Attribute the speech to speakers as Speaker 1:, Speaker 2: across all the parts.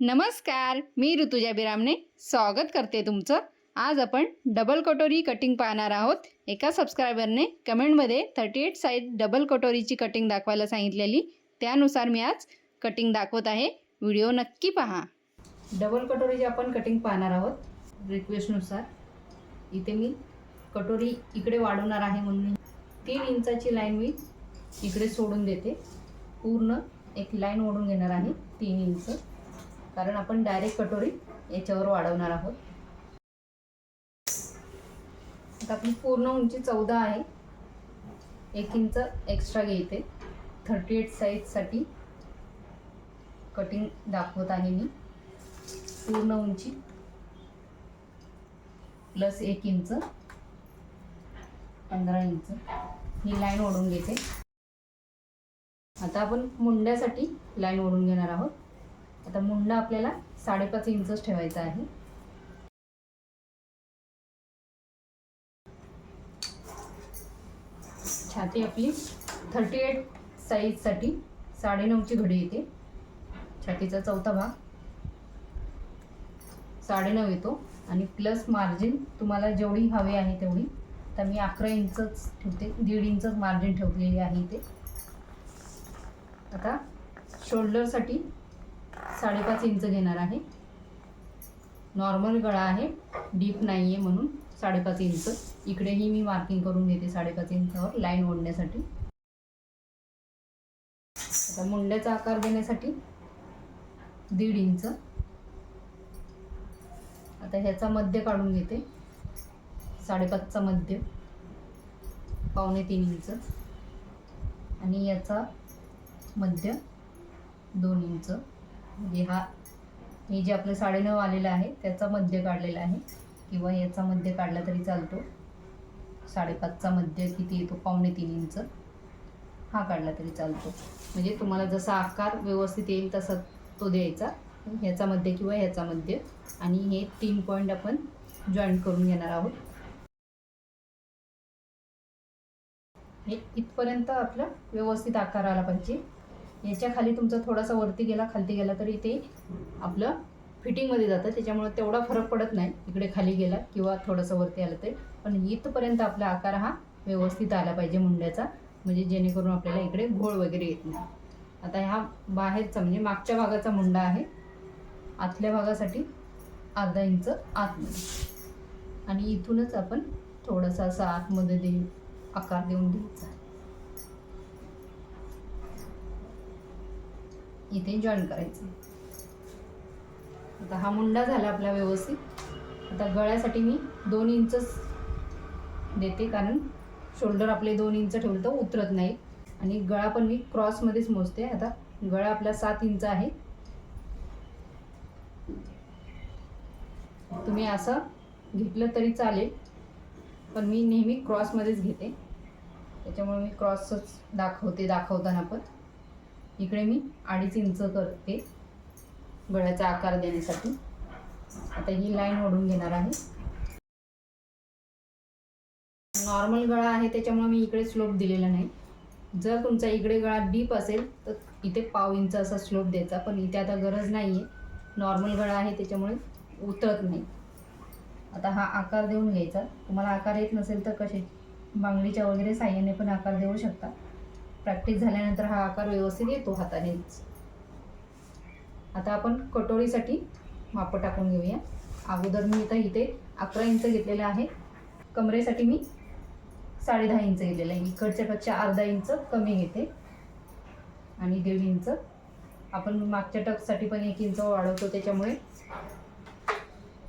Speaker 1: नमस्कार मी ऋतुजा बिरामने स्वागत करते तुमचं. आज आपण डबल कटोरी कटिंग पाहणार आहोत. एका सबस्क्रायबरने कमेंटमध्ये थर्टी एट साईज डबल कटोरीची कटिंग दाखवायला सांगितलेली त्यानुसार मी आज कटिंग दाखवत आहे. व्हिडिओ नक्की पहा. डबल कटोरीची आपण कटिंग पाहणार आहोत. रिक्वेस्टनुसार इथे मी कटोरी इकडे वाढवणार आहे म्हणून तीन इंचाची लाईन मी इकडे सोडून देते. पूर्ण एक लाईन ओढून घेणार आहे तीन इंच. कारण आपण डायरेक्ट कटोरी याच्यावर वाढवणार आहोत. आता आपली पूर्ण उंची चौदा आहे. एक इंच एक्स्ट्रा घेते. थर्टी एट साईजसाठी कटिंग दाखवत आहे मी. पूर्ण उंची प्लस एक इंच पंधरा इंच. ही लाईन ओढून घेते. आता आपण मुंड्यासाठी लाईन ओढून घेणार आहोत. आता मुंडा आपल्याला साडेपाच इंचच ठेवायचा आहे. छाती आपली थर्टी एट साईजसाठी साडेनऊची घडी येते. छातीचा चौथा भाग साडेनऊ येतो. आणि प्लस मार्जिन तुम्हाला जेवढी हवी आहे तेवढी. तर मी अकरा इंचच ठेवते दीड इंचच मार्जिन ठेवलेली आहे इथे. आता शोल्डरसाठी साडेपाच इंच घेणार आहे. नॉर्मल गळा आहे. डीप नाही आहे म्हणून साडेपाच इंच. इकडेही मी मार्किंग करून घेते साडेपाच इंचावर लाईन ओढण्यासाठी. आता मुंड्याचा आकार देण्यासाठी दीड इंच. आता ह्याचा मध्य काढून घेते. साडेपाचचा मध्य. पावणे तीन इंच. आणि याचा मध्य दोन इंच. म्हणजे हा हे जे आपलं साडेनऊ आलेलं आहे त्याचा मध्य काढलेला आहे. किंवा याचा मध्य काढला तरी चालतो. साडेपाचचा मध्य किती येतो? पावणे तीन इंच. हा काढला तरी चालतो. म्हणजे तुम्हाला जसा आकार व्यवस्थित येईल तसा तो द्यायचा. ह्याचा मध्य किंवा ह्याचा मध्य. आणि हे तीन पॉईंट आपण जॉईंट करून घेणार आहोत. हे इथपर्यंत आपला व्यवस्थित आकार आला पाहिजे. याच्या खाली तुमचा थोडासा वरती गेला खालती गेला तरी ते आपलं फिटिंगमध्ये जातं. त्याच्यामुळे तेवढा फरक पडत नाही. इकडे खाली गेला किंवा थोडंसं वरती आलं तरी. पण इथपर्यंत आपला आकार हा व्यवस्थित आला पाहिजे मुंड्याचा. म्हणजे जेणेकरून आपल्याला इकडे घोळ वगैरे येत नाही. आता ह्या बाहेरचा म्हणजे मागच्या भागाचा मुंडा आहे. आतल्या भागासाठी अर्धा इंच आतमध्ये. आणि इथूनच आपण थोडासा असा आतमध्ये देऊ आकार देऊन द्यायचा इथे जॉईन करायचं. आता हा मुंडा झाला आपला व्यवस्थित. आता गळ्यासाठी मी दोन इंचच देते कारण शोल्डर आपले दोन इंच ठेवलं तर उतरत नाही. आणि गळा पण मी क्रॉसमध्येच मोजते. आता गळा आपला सात इंच आहे. तुम्ही असं घेतलं तरी चालेल पण मी नेहमी क्रॉसमध्येच घेते. त्याच्यामुळे मी क्रॉसच दाखवते दाखवताना पण. इकडे मी अडीच इंच करते गळ्याचा आकार देण्यासाठी. आता ही लाईन ओढून घेणार आहे. नॉर्मल गळा आहे त्याच्यामुळे मी इकडे स्लोप दिलेला नाही. जर तुमचा इकडे गळा डीप असेल तर इथे पाव इंच असा स्लोप द्यायचा पण इथे आता गरज नाही आहे नॉर्मल गळा आहे त्याच्यामुळे उतरत नाही. आता हा आकार देऊन घ्यायचा. तुम्हाला आकार येत नसेल तर कसे? बांगडीच्या वगैरे साह्याने पण आकार देऊ शकता. प्रॅक्टिस झाल्यानंतर हा आकार व्यवस्थित येतो हातानेच आता आपण कटोरीसाठी माप टाकून घेऊया. अगोदर मी इथं इथे अकरा इंच घेतलेलं आहे. कमरेसाठी मी साडे दहा इंच घेतलेलं आहे. इकडच्यापेक्षा अर्धा इंच कमी घेते. आणि दीड इंच. आपण मागच्या टकसाठी पण एक इंच वाढवतो त्याच्यामुळे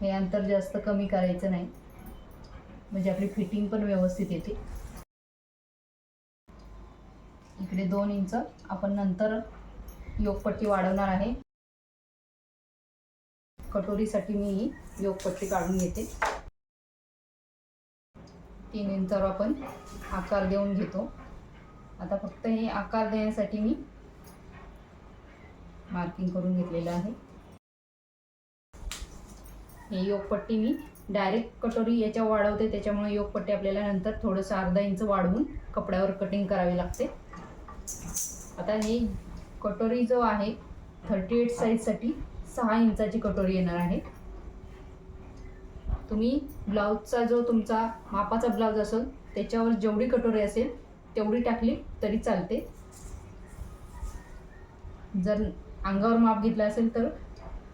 Speaker 1: हे अंतर जास्त कमी करायचं नाही. म्हणजे आपली फिटिंग पण व्यवस्थित येते. इकडे दोन इंच. आपण नंतर योगपट्टी वाढवणार आहे. कटोरीसाठी मी ही योगपट्टी काढून घेते. तीन इंचावर आपण आकार देऊन घेतो. आता फक्त हे आकार देण्यासाठी मी मार्किंग करून घेतलेलं आहे. हे योगपट्टी मी डायरेक्ट कटोरी याच्या वाढवते. त्याच्यामुळे योगपट्टी आपल्याला नंतर थोडंसं अर्धा इंच वाढवून कपड्यावर कटिंग करावी लागते. आता हे कटोरी जो आहे थर्टी एट साईजसाठी सहा इंचाची कटोरी येणार आहे. तुम्ही ब्लाऊजचा जो तुमचा मापाचा ब्लाऊज असेल त्याच्यावर जेवढी कटोरी असेल तेवढी टाकली तरी चालते. जर अंगावर माप घेतलं असेल तर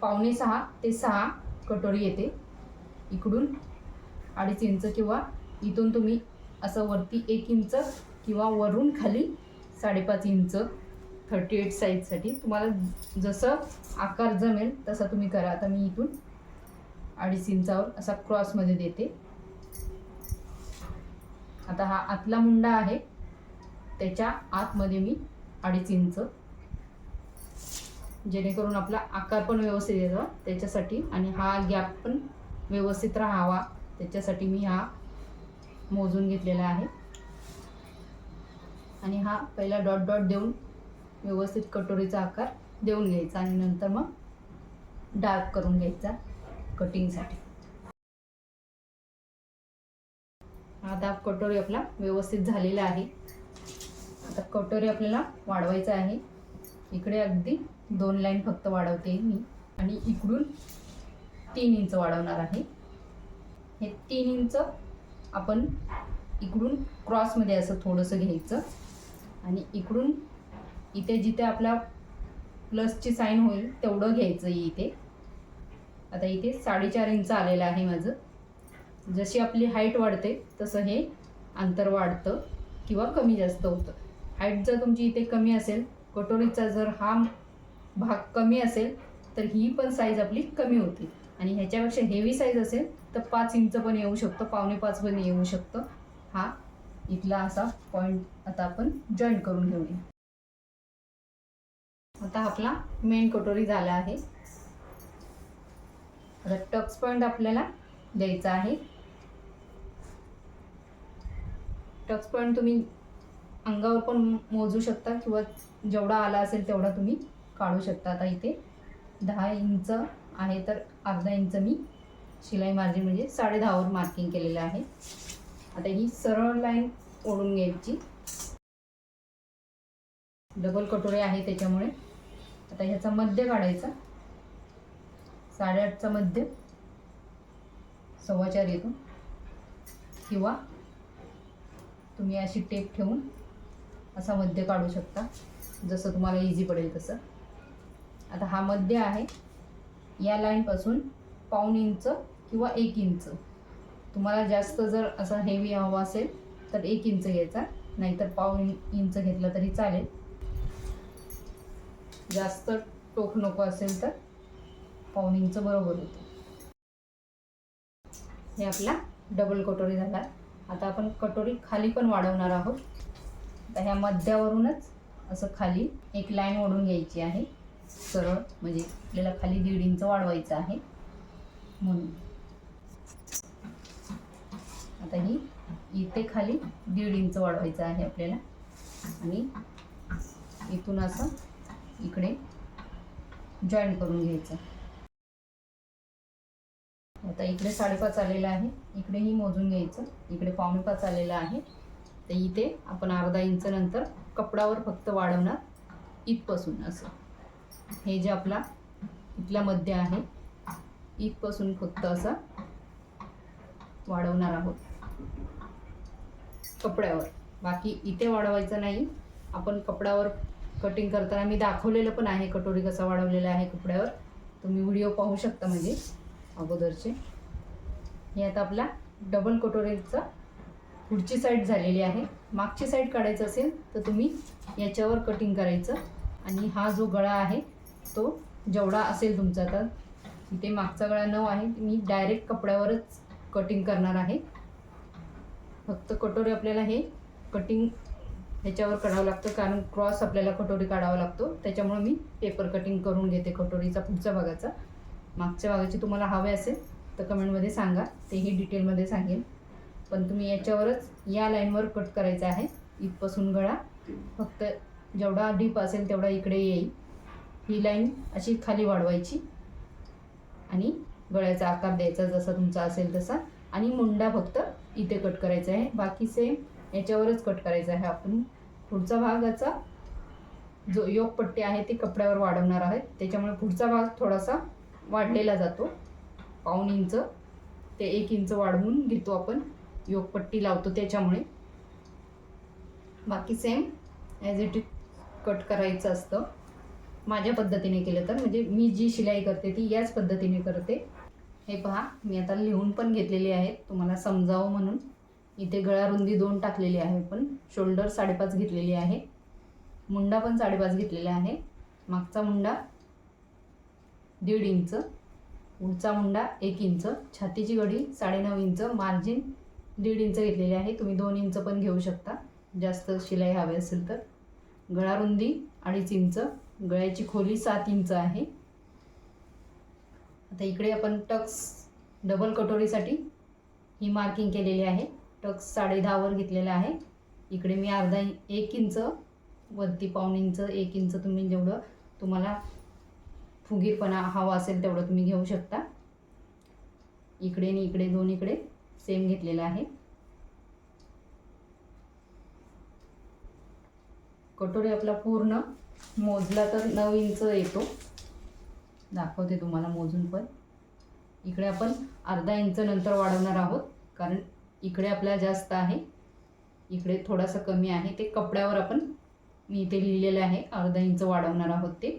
Speaker 1: पावणे सहा ते सहा कटोरी येते. इकडून अडीच इंच किंवा इथून तुम्ही असं वरती एक इंच किंवा वरून खाली साडेपाच इंच थर्टी एट साईजसाठी तुम्हाला जसं आकार जमेल तसा तुम्ही करा. आता मी इथून अडीच इंचावर असा क्रॉसमध्ये देते. आता हा आतला मुंडा आहे. त्याच्या आतमध्ये मी अडीच इंच. जेणेकरून आपला आकार पण व्यवस्थित येतो. त्याच्यासाठी आणि हा गॅप पण व्यवस्थित राहावा. त्याच्यासाठी मी हा मोजून घेतलेला आहे. आणि हा पहिला डॉट डॉट देऊन व्यवस्थित कटोरीचा आकार देऊन घ्यायचा आणि नंतर मग डार्क करून घ्यायचा कटिंगसाठी हा दाब कटोरी आपला व्यवस्थित झालेला आहे. आता कटोरी आपल्याला वाढवायचा आहे. इकडे अगदी दोन लाईन फक्त वाढवते मी. आणि इकडून तीन इंच वाढवणार आहे. हे तीन इंच आपण इकडून क्रॉसमध्ये असं थोडंसं घ्यायचं. आणि इकडून इथे जिथे आपला प्लसची साईन होईल तेवढं घ्यायचं इथे. आता इथे साडेचार इंच आलेलं आहे माझं. जशी आपली हाईट वाढते तसं हे अंतर वाढतं किंवा कमी जास्त होतं. हाईट जर तुमची इथे कमी असेल कटोरीचा जर हा भाग कमी असेल तर ही पण साईज आपली कमी होती. आणि ह्याच्यापेक्षा हेवी साईज असेल तर पाच इंच पण येऊ शकतं पावणे पाच पण येऊ शकतं. हा इथला असा पॉईंट आता आपण जॉईंट करून घेऊया. आता आपला मेन कटोरी झाला आहे. आता टक्स पॉईंट आपल्याला द्यायचा आहे. टक्स पॉईंट तुम्ही अंगावर पण मोजू शकता किंवा जेवढा आला असेल तेवढा तुम्ही काढू शकता. आता इथे दहा इंच आहे तर अर्धा इंच मी शिलाई मार्जिन म्हणजे साडे दहावर मार्किंग केलेलं आहे. आता ही सरळ लाईन ओढून घ्यायची. डबल कटोरी आहे त्याच्यामुळे. आता ह्याचा मध्य काढायचा. साडेआठचा मध्य. सव्वा चार येतो. किंवा तुम्ही अशी टेप ठेवून असा मध्य काढू शकता. जसं तुम्हाला इझी पडेल तसं. आता हा मध्य आहे. या लाईनपासून पाऊण इंच किंवा एक इंच. तुम्हाला जास्त जर असा हेवी हवा असेल तर एक इंच घ्यायचा. नाहीतर पाव इंच घेतलं तरी चालेल. जास्त टोक नको असेल तर पाऊन इंच बरोबर होतं. हे आपला डबल कटोरी झाला. आता आपण कटोरी खाली पण वाढवणार आहोत. आता ह्या मध्यावरूनच असं खाली एक लाईन ओढून घ्यायची आहे. सरळ म्हणजे आपल्याला खाली दीड इंच वाढवायचं आहे. म्हणून. आता ही इथे खाली दीड इंच वाढवायचं आहे आपल्याला. आणि इथून असं इकडे जॉईन करून घ्यायचं. आता इकडे साडेपाच आलेलं आहे. इकडेही मोजून घ्यायचं. इकडे पावणे पाच आलेलं आहे. तर इथे आपण अर्धा इंच नंतर कपडावर फक्त वाढवणार इथपासून असं. हे जे आपला इथल्या मध्ये आहे इथपासून फक्त असं वाढवणार आहोत. कपड्यावर. बाकी इथे वाढवायचं नाही. आपण कपड्यावर कटिंग करताना मी दाखवलेलं पण आहे. कटोरी कसा वाढवलेला आहे कपड्यावर. तुम्ही व्हिडिओ पाहू शकता म्हणजे अगोदरचे. हे आता आपला डबल कटोरीचा पुढची साईड झालेली आहे. मागची साईड काढायचं असेल तर तुम्ही याच्यावर कटिंग करायचं. आणि हा जो गळा आहे तो जेवढा असेल तुमचा तर इथे मागचा गळा नऊ आहे. मी डायरेक्ट कपड्यावरच कटिंग करणार आहे. फक्त कटोरी आपल्याला हे कटिंग ह्याच्यावर काढावं लागतं कारण क्रॉस आपल्याला कटोरी काढावा लागतो. त्याच्यामुळे मी पेपर कटिंग करून घेते कटोरीचा पुढच्या भागाचा. मागच्या भागाची तुम्हाला हवे असेल तर कमेंटमध्ये सांगा तेही डिटेलमध्ये सांगेन. पण तुम्ही याच्यावरच या लाईनवर कट करायचं आहे. इथपासून गळा. फक्त जेवढा डीप असेल तेवढा इकडे येईल. ही लाईन अशी खाली वाढवायची. आणि गळ्याचा आकार द्यायचा जसा तुमचा असेल तसा. आणि मुंडा फक्त इथे कट करायचं आहे. बाकी सेम याच्यावरच कट करायचं आहे आपण. पुढचा भागाचा जो योगपट्टी आहे ती कपड्यावर वाढवणार आहे. त्याच्यामुळे पुढचा भाग थोडासा वाढलेला जातो. पाऊण इंच ते एक इंच वाढवून घेतो आपण. योगपट्टी लावतो त्याच्यामुळे. बाकी same as it is cut करायचं असतं. माझ्या पद्धतीने केलं तर. म्हणजे मी जी शिलाई करते ती याच पद्धतीने करते. हे पहा मी आता लिहून पण घेतलेली आहेत तुम्हाला समजावं म्हणून. इथे गळा रुंदी दोन टाकलेली आहे पण शोल्डर साडेपाच घेतलेली आहे. मुंडा पण साडेपाच घेतलेला आहे. मागचा मुंडा दीड इंच पुढचा मुंडा एक इंच छातीची गडी साडेनऊ इंच मार्जिन दीड इंच घेतलेली आहे. तुम्ही दोन इंच पण घेऊ शकता. जास्त शिलाई हवी असेल तर. गळा रुंदी अडीच इंच गळ्याची खोली सात इंच आहे. आता इकडे आपण टक्स डबल कटोरीसाठी ही मार्किंग केलेली आहे. टक्स साडे दहावर घेतलेला आहे. इकडे मी अर्धा एक इंच वरती पाऊण इंच एक इंच तुम्ही जेवढं तुम्हाला फुगीरपणा हवा असेल तेवढं तुम्ही घेऊ शकता. इकडे आणि इकडे दोन इकडे सेम घेतलेला आहे. कटोरी आपला पूर्ण मोजला तर नऊ इंच येतो. दाखवते तुम्हाला मोजून पण. इकडे आपण अर्धा इंच नंतर वाढवणार आहोत कारण इकडे आपल्या जास्त आहे. इकडे थोडासा कमी आहे. ते कपड्यावर आपण मी इथे लिहिलेलं आहे अर्धा इंच वाढवणार आहोत ते.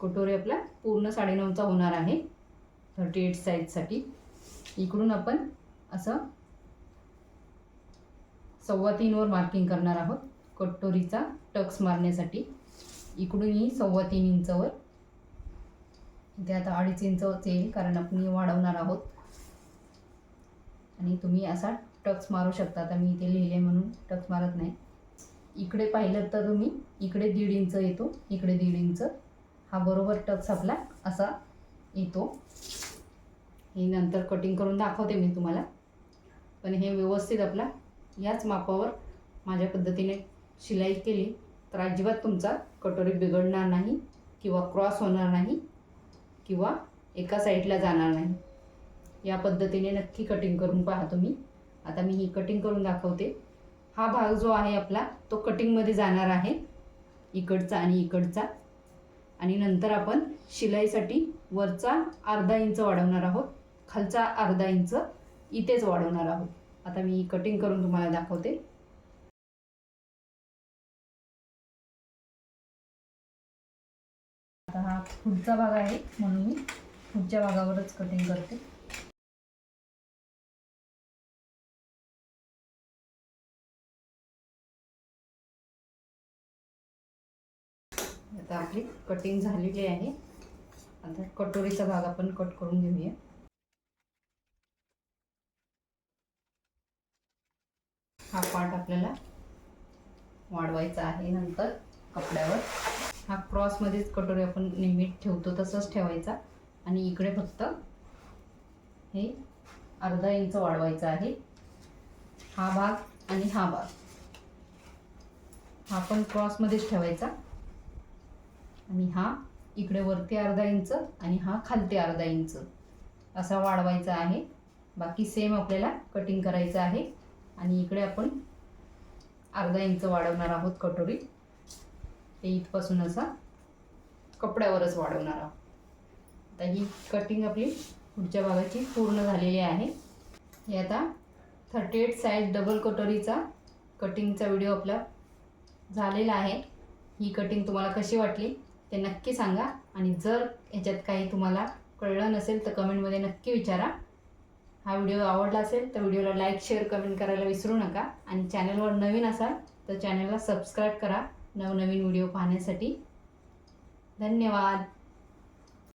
Speaker 1: कटोरी आपला पूर्ण साडेनऊचा होणार आहे थर्टी एट साईजसाठी इकडून आपण असं सव्वा तीनवर मार्किंग करणार आहोत कटोरीचा टक्स मारण्यासाठी. इकडूनही सव्वा तीन इंचवर इथे आता अडीच इंच येईल कारण आपण वाढवणार आहोत. आणि तुम्ही असा टक्स मारू शकता. आता मी इथे लिहिले म्हणून टक्स मारत नाही. इकडे पाहिलं तर तुम्ही इकडे दीड इंच येतो. इकडे दीड इंच. हा बरोबर टक्स आपला असा येतो. हे नंतर कटिंग करून दाखवते मी तुम्हाला. पण हे व्यवस्थित आपला याच मापावर माझ्या पद्धतीने शिलाई केली तर अजिबात तुमचा कटोरी बिघडणार नाही किंवा क्रॉस होणार नाही. किंवा एका साईडला जाणार नाही. या पद्धतीने नक्की कटिंग करून पहा तुम्ही. आता मी ही कटिंग करून दाखवते. हा भाग जो आहे आपला तो कटिंगमध्ये जाणार आहे. इकडचा आणि इकडचा. आणि नंतर आपण शिलाईसाठी वरचा अर्धा इंच वाढवणार आहोत. खालचा अर्धा इंच इथेच वाढवणार आहोत. आता मी कटिंग करून तुम्हाला दाखवते. आता हा पुढचा भाग आहे म्हणून मी पुढच्या भागावरच कटिंग करते. आता आपली कटिंग झालेली आहे. आता कटोरीचा भाग आपण कट करून घेऊया. हा पार्ट आपल्याला वाढवायचा आहे नंतर कपड्यावर. हा क्रॉसमध्येच कटोरी आपण नेहमी ठेवतो तसंच ठेवायचा. आणि इकडे फक्त हे अर्धा इंच वाढवायचा आहे. हा भाग आणि हा भाग. हा पण क्रॉसमध्येच ठेवायचा. आणि हा इकडे वरती अर्धा इंच आणि हा खालती अर्धा इंच. असा वाढवायचा आहे. बाकी सेम आपल्याला कटिंग करायचं आहे. आणि इकडे आपण अर्धा इंच वाढवणार आहोत कटोरी ते इथपासून असा कपड्यावरच वाढवणार आहोत. आता ही कटिंग आपली पुढच्या भागाची पूर्ण झालेली आहे. हे आता थर्टी एट साईज डबल कटोरीचा कटिंगचा व्हिडिओ आपला झालेला आहे. ही कटिंग तुम्हाला कशी वाटली ते नक्की सांगा आणि जर याच्यात काही तुम्हाला कळलं नसेल तर कमेंटमध्ये नक्की विचारा. हा व्हिडिओ आवडला असेल तर व्हिडिओला लाईक शेअर कमेंट करायला विसरू नका. आणि चॅनलवर नवीन असाल तर चॅनलला सबस्क्राईब करा. नवनवीन व्हिडिओ पाहण्यासाठी धन्यवाद.